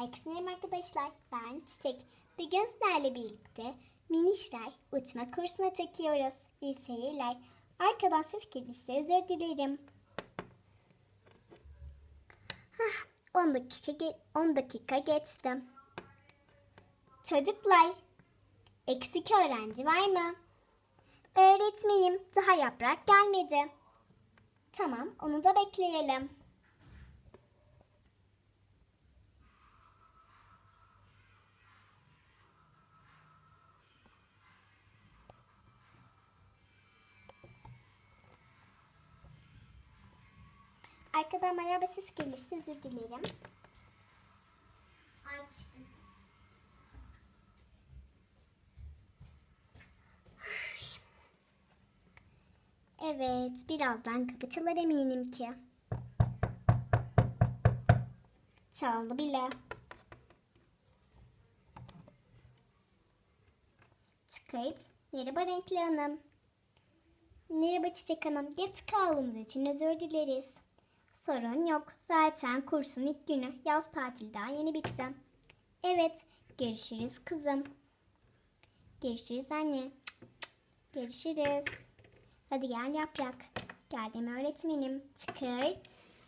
Herkese merhaba arkadaşlar. Ben Çiçek. Bugün sizlerle birlikte minişler uçma kursuna çekiyoruz. İyi seyirler. Arkadan ses gelirse özür dilerim. Hah, 10 dakika, ge- 10 dakika geçti. Çocuklar, eksik öğrenci var mı? Öğretmenim, daha yaprak gelmedi. Tamam, onu da bekleyelim. Arkadan bayağı bir ses gelirse özür dilerim. Evet, birazdan kapı çalar eminim ki. Çaldı bile. Çıkayt. Merhaba Renkli Hanım. Merhaba Çiçek Hanım. Geç kaldığımız için özür dileriz. Sorun yok. Zaten kursun ilk günü. Yaz tatili daha yeni bitti. Evet. Görüşürüz kızım. Görüşürüz anne. Görüşürüz. Hadi gel yaprak. Geldim öğretmenim. Çıkart.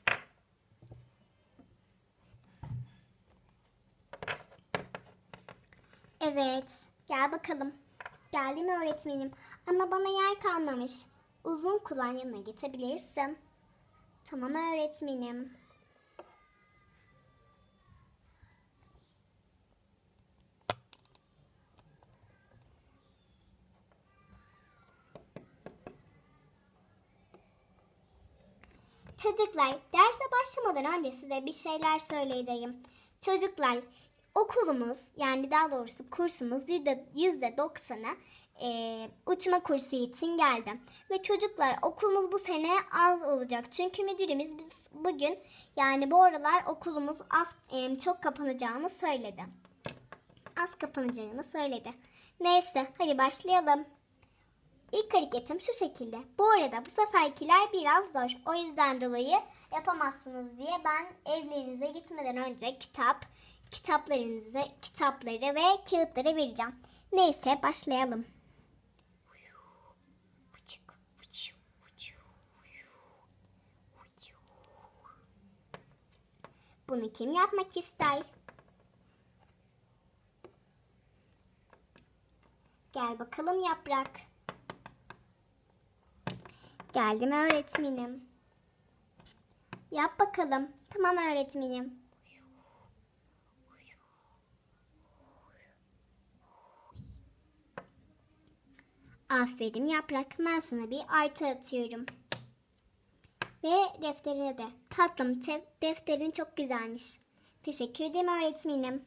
Evet. Gel bakalım. Geldim öğretmenim. Ama bana yer kalmamış. Uzun kulağın yanına geçebilirsin. Tamam öğretmenim. Çocuklar, derse başlamadan önce size bir şeyler söyleyeceğim. Çocuklar, okulumuz yani daha doğrusu kursumuz %90'ı e, uçma kursu için geldim. Ve çocuklar okulumuz bu sene az olacak. Çünkü müdürümüz biz bugün yani bu aralar okulumuz az e, çok kapanacağını söyledi. Az kapanacağını söyledi. Neyse hadi başlayalım. İlk hareketim şu şekilde. Bu arada bu seferkiler biraz zor. O yüzden dolayı yapamazsınız diye ben evlerinize gitmeden önce kitap, kitaplarınızı, kitapları ve kağıtları vereceğim. Neyse başlayalım. Bunu kim yapmak ister? Gel bakalım yaprak. Geldim öğretmenim. Yap bakalım. Tamam öğretmenim. Aferin yaprak. Ben sana bir artı atıyorum. Ve defterine de. Tatlım te- defterin çok güzelmiş. Teşekkür ederim öğretmenim.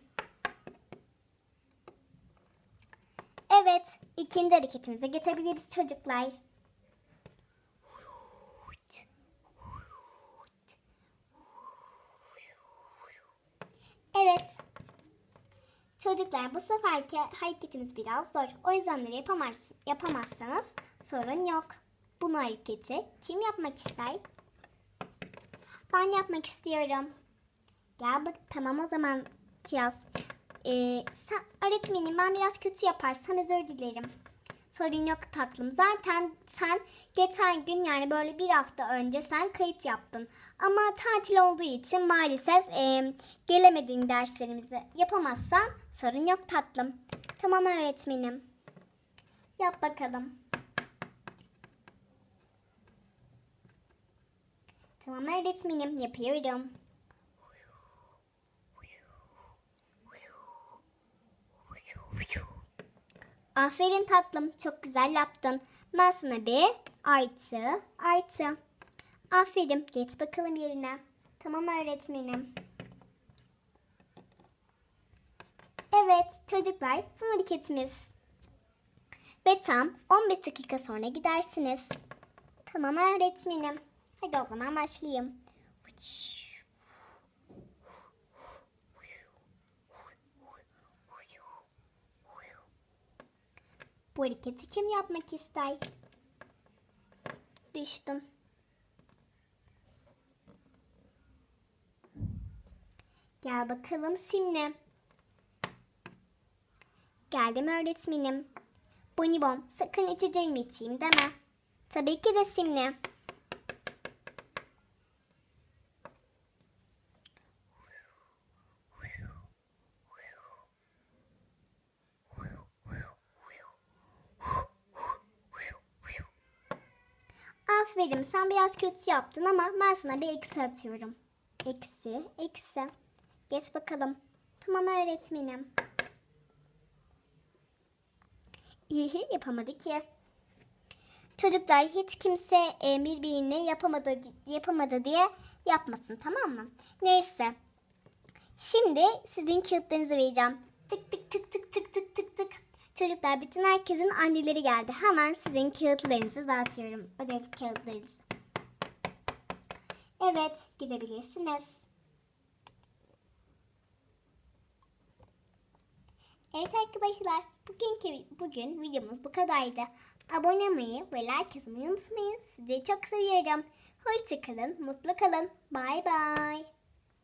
Evet, ikinci hareketimize geçebiliriz çocuklar. Evet. Çocuklar bu seferki hareketimiz biraz zor. O yüzden de yapamaz, yapamazsanız sorun yok. Bu hareketi kim yapmak ister? Ben yapmak istiyorum. Gel bak tamam o zaman Kiraz. Ee, sen, öğretmenim ben biraz kötü yaparsam özür dilerim. Sorun yok tatlım. Zaten sen geçen gün yani böyle bir hafta önce sen kayıt yaptın. Ama tatil olduğu için maalesef e, gelemedin derslerimize. Yapamazsan sorun yok tatlım. Tamam öğretmenim. Yap bakalım. Tamam öğretmenim yapıyorum. Aferin tatlım. Çok güzel yaptın. Ben sana bir artı artı. Aferin. Geç bakalım yerine. Tamam öğretmenim. Evet çocuklar son hareketimiz. Ve tam 15 dakika sonra gidersiniz. Tamam öğretmenim. Hadi o zaman başlayayım. Bu hareketi kim yapmak ister? Düştüm. Gel bakalım Simne. Geldim öğretmenim. Bonibon sakın içeceğim içeyim deme. Tabii ki de Simne. Aferin sen biraz kötü yaptın ama ben sana bir eksi atıyorum. Eksi, eksi. Geç bakalım. Tamam öğretmenim. İyi yapamadı ki. Çocuklar hiç kimse e, birbirine yapamadı yapamadı diye yapmasın tamam mı? Neyse. Şimdi sizin kağıtlarınızı vereceğim. Tık tık tık tık tık tık tık tık. Çocuklar bütün herkesin anneleri geldi. Hemen sizin kağıtlarınızı dağıtıyorum. Ödev kağıtlarınızı. Evet gidebilirsiniz. Evet arkadaşlar, bugünkü bugün videomuz bu kadardı. Abone olmayı ve like atmayı unutmayın. Sizi çok seviyorum. Hoşçakalın, mutlu kalın. Bye bye.